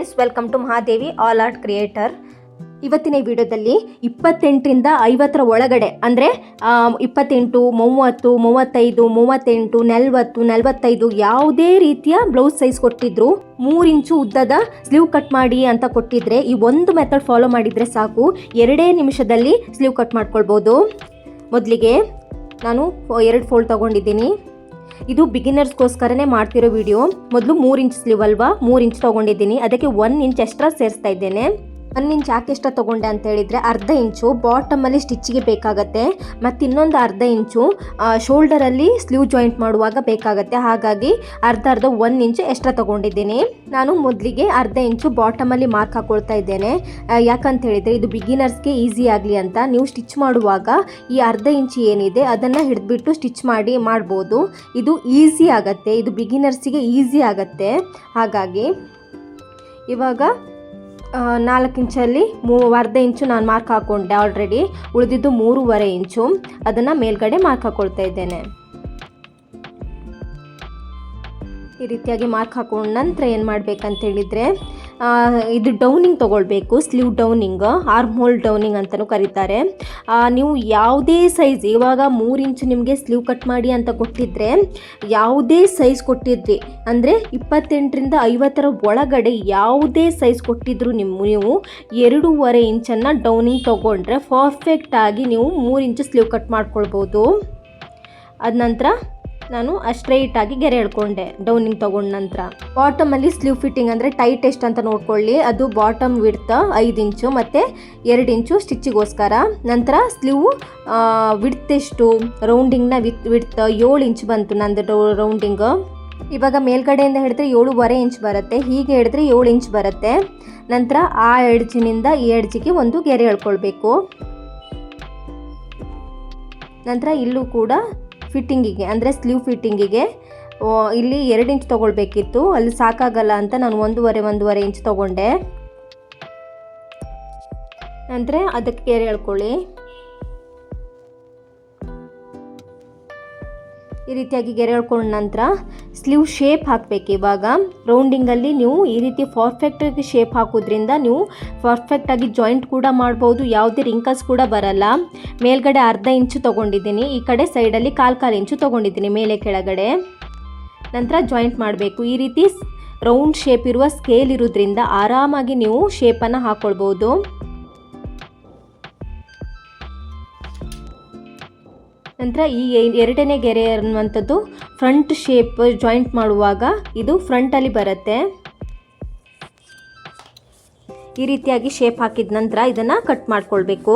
Friends welcome to Mahadevi all art creator ಇವತ್ತಿನ ವಿಡಿಯೋದಲ್ಲಿ ಇಪ್ಪತ್ತೆಂಟರಿಂದ ಐವತ್ತರ ಒಳಗಡೆ, ಅಂದರೆ ಇಪ್ಪತ್ತೆಂಟು, ಮೂವತ್ತು, ಮೂವತ್ತೈದು, ಮೂವತ್ತೆಂಟು, ನಲ್ವತ್ತು, ನಲವತ್ತೈದು ಯಾವುದೇ ರೀತಿಯ ಬ್ಲೌಸ್ ಸೈಜ್ ಕೊಟ್ಟಿದ್ರು, ಮೂರು ಇಂಚು ಉದ್ದದ ಸ್ಲೀವ್ ಕಟ್ ಮಾಡಿ ಅಂತ ಕೊಟ್ಟಿದ್ರೆ, ಈ ಒಂದು ಮೆಥಡ್ ಫಾಲೋ ಮಾಡಿದರೆ ಸಾಕು. ಎರಡೇ ನಿಮಿಷದಲ್ಲಿ ಸ್ಲೀವ್ ಕಟ್ ಮಾಡ್ಕೊಳ್ಬೋದು. ಮೊದಲಿಗೆ ನಾನು ಎರಡು ಫೋಲ್ಡ್ ತೊಗೊಂಡಿದ್ದೀನಿ. ಇದು ಬಿಗಿನರ್ಸ್ಗೋಸ್ಕರನೇ ಮಾಡ್ತಿರೋ ವಿಡಿಯೋ ಮೊದಲು ಮೂರು ಇಂಚ್ ಸ್ಲೀವ್ ಅಲ್ವಾ? ಮೂರು ಇಂಚ್ ತೊಗೊಂಡಿದ್ದೀನಿ. ಅದಕ್ಕೆ ಒನ್ ಇಂಚ್ ಎಕ್ಸ್ಟ್ರಾ ಸೇರಿಸ್ತಾ ಇದ್ದೇನೆ. ಒನ್ ಇಂಚ್ ಯಾಕೆ ಎಷ್ಟ ತೊಗೊಂಡೆ ಅಂತ ಹೇಳಿದರೆ ಅರ್ಧ ಇಂಚು ಬಾಟಮಲ್ಲಿ ಸ್ಟಿಚ್ಚಿಗೆ ಬೇಕಾಗತ್ತೆ. ಮತ್ತು ಇನ್ನೊಂದು ಅರ್ಧ ಇಂಚು ಶೋಲ್ಡರಲ್ಲಿ ಸ್ಲೀವ್ ಜಾಯಿಂಟ್ ಮಾಡುವಾಗ ಬೇಕಾಗತ್ತೆ. ಹಾಗಾಗಿ ಅರ್ಧ ಅರ್ಧ ಒಂದು ಇಂಚು ಎಕ್ಸ್ಟ್ರಾ ತೊಗೊಂಡಿದ್ದೀನಿ. ನಾನು ಮೊದಲಿಗೆ ಅರ್ಧ ಇಂಚು ಬಾಟಮಲ್ಲಿ ಮಾರ್ಕ್ ಹಾಕೊಳ್ತಾ ಇದ್ದೇನೆ. ಯಾಕಂತ ಹೇಳಿದರೆ ಇದು ಬಿಗಿನರ್ಸ್ಗೆ ಈಸಿ ಆಗಲಿ ಅಂತ. ನೀವು ಸ್ಟಿಚ್ ಮಾಡುವಾಗ ಈ ಅರ್ಧ ಇಂಚು ಏನಿದೆ ಅದನ್ನು ಹಿಡಿದ್ಬಿಟ್ಟು ಸ್ಟಿಚ್ ಮಾಡಿ ಮಾಡ್ಬೋದು. ಇದು ಈಸಿ ಆಗತ್ತೆ. ಇದು ಬಿಗಿನರ್ಸಿಗೆ ಈಸಿ ಆಗತ್ತೆ. ಹಾಗಾಗಿ ಇವಾಗ ನಾಲ್ಕು ಇಂಚಲ್ಲಿ ಮೂ, ಅರ್ಧ ಇಂಚು ನಾನು ಮಾರ್ಕ್ ಹಾಕ್ಕೊಂಡೆ ಆಲ್ರೆಡಿ ಉಳಿದಿದ್ದು ಮೂರುವರೆ ಇಂಚು. ಅದನ್ನು ಮೇಲ್ಗಡೆ ಮಾರ್ಕ್ ಹಾಕ್ಕೊಳ್ತಾ ಇದ್ದೇನೆ. ಈ ರೀತಿಯಾಗಿ ಮಾರ್ಕ್ ಹಾಕೊಂಡ ನಂತರ ಏನು ಮಾಡಬೇಕಂತ ಹೇಳಿದರೆ ಇದು ಡೌನಿಂಗ್ ತೊಗೊಳ್ಬೇಕು ಸ್ಲೀವ್ ಡೌನಿಂಗ್ ಆರ್ಮೋಲ್ ಡೌನಿಂಗ್ ಅಂತಲೂ ಕರೀತಾರೆ. ನೀವು ಯಾವುದೇ ಸೈಜ್ ಇವಾಗ ಮೂರು ಇಂಚು ನಿಮಗೆ ಸ್ಲೀವ್ ಕಟ್ ಮಾಡಿ ಅಂತ ಕೊಟ್ಟಿದ್ರೆ, ಯಾವುದೇ ಸೈಜ್ ಕೊಟ್ಟಿದ್ರಿ, ಅಂದರೆ ಇಪ್ಪತ್ತೆಂಟರಿಂದ ಐವತ್ತರ ಒಳಗಡೆ ಯಾವುದೇ ಸೈಜ್ ಕೊಟ್ಟಿದ್ರು ನಿಮ್ಮ ನೀವು ಎರಡೂವರೆ ಇಂಚನ್ನು ಡೌನಿಂಗ್ ತೊಗೊಂಡ್ರೆ ಪರ್ಫೆಕ್ಟಾಗಿ ನೀವು ಮೂರು ಇಂಚು ಸ್ಲೀವ್ ಕಟ್ ಮಾಡ್ಕೊಳ್ಬೋದು. ಅದ ನಂತರ ನಾನು ಸ್ಟ್ರೈಟ್ ಆಗಿ ಗೆರೆ ಎಳ್ಕೊಂಡೆ ಡೌನಿಂಗ್ ತಗೊಂಡ ನಂತರ. ಬಾಟಮ್ ಅಲ್ಲಿ ಸ್ಲೀವ್ ಫಿಟ್ಟಿಂಗ್ ಅಂದ್ರೆ ಟೈಟ್ ಎಷ್ಟು ಅಂತ ನೋಡ್ಕೊಳ್ಳಿ. ಅದು ಬಾಟಮ್ ವಿಡ್ತ್ ಐದು ಇಂಚು ಮತ್ತೆ ಎರಡು ಇಂಚು ಸ್ಟಿಚ್ಚಿಗೋಸ್ಕರ. ನಂತರ ಸ್ಲೀವ್ ವಿಡ್ತ್ ಎಷ್ಟು? ರೌಂಡಿಂಗ್ನ ವಿತ್ ವಿಡ್ತ್ ಏಳು ಇಂಚ್ ಬಂತು ನಂದು ರೌಂಡಿಂಗ್ ಇವಾಗ ಮೇಲ್ಗಡೆಯಿಂದ ಹಿಡಿದ್ರೆ ಏಳುವರೆ ಇಂಚ್ ಬರುತ್ತೆ, ಹೀಗೆ ಹಿಡಿದ್ರೆ ಏಳು ಇಂಚ್ ಬರುತ್ತೆ. ನಂತರ ಆ ಎಡ್ಜಿನಿಂದ ಈ ಎಡ್ಜಿಗೆ ಒಂದು ಗೆರೆ ಎಳ್ಕೊಳ್ಬೇಕು. ನಂತರ ಇಲ್ಲೂ ಕೂಡ ಫಿಟ್ಟಿಂಗಿಗೆ ಅಂದರೆ ಸ್ಲೀವ್ ಫಿಟ್ಟಿಂಗಿಗೆ ಇಲ್ಲಿ ಎರಡು ಇಂಚ್ ತೊಗೊಳ್ಬೇಕಿತ್ತು. ಅಲ್ಲಿ ಸಾಕಾಗಲ್ಲ ಅಂತ ನಾನು ಒಂದೂವರೆ ಒಂದೂವರೆ ಇಂಚ್ ತೊಗೊಂಡೆ. ಅಂದರೆ ಅದಕ್ಕೆ ಗೆರೆ ಎಳ್ಕೊಳ್ಳಿ. ಈ ರೀತಿಯಾಗಿ ಗೆರೆ ಎಳ್ಕೊಂಡ ನಂತರ ಸ್ಲೀವ್ ಶೇಪ್ ಹಾಕಬೇಕು. ಇವಾಗ ರೌಂಡಿಂಗಲ್ಲಿ ನೀವು ಈ ರೀತಿ ಪರ್ಫೆಕ್ಟಾಗಿ ಶೇಪ್ ಹಾಕೋದ್ರಿಂದ ನೀವು ಪರ್ಫೆಕ್ಟಾಗಿ ಜಾಯಿಂಟ್ ಕೂಡ ಮಾಡ್ಬೋದು, ಯಾವುದೇ ರಿಂಕಲ್ಸ್ ಕೂಡ ಬರಲ್ಲ. ಮೇಲ್ಗಡೆ ಅರ್ಧ ಇಂಚು ತೊಗೊಂಡಿದ್ದೀನಿ, ಈ ಕಡೆ ಸೈಡಲ್ಲಿ ಕಾಲು ಕಾಲು ಇಂಚು ತೊಗೊಂಡಿದ್ದೀನಿ, ಮೇಲೆ ಕೆಳಗಡೆ. ನಂತರ ಜಾಯಿಂಟ್ ಮಾಡಬೇಕು. ಈ ರೀತಿ ರೌಂಡ್ ಶೇಪ್ ಇರುವ ಸ್ಕೇಲ್ ಇರೋದ್ರಿಂದ ಆರಾಮಾಗಿ ನೀವು ಶೇಪನ್ನು ಹಾಕ್ಕೊಳ್ಬೋದು ನಂತರ ಈ ಎರಡನೇ ಗೆರೆ ಅನ್ನುವಂಥದ್ದು ಫ್ರಂಟ್ ಶೇಪ್ ಜಾಯಿಂಟ್ ಮಾಡುವಾಗ ಇದು ಫ್ರಂಟಲ್ಲಿ ಬರುತ್ತೆ. ಈ ರೀತಿಯಾಗಿ ಶೇಪ್ ಹಾಕಿದ ನಂತರ ಇದನ್ನು ಕಟ್ ಮಾಡ್ಕೊಳ್ಬೇಕು.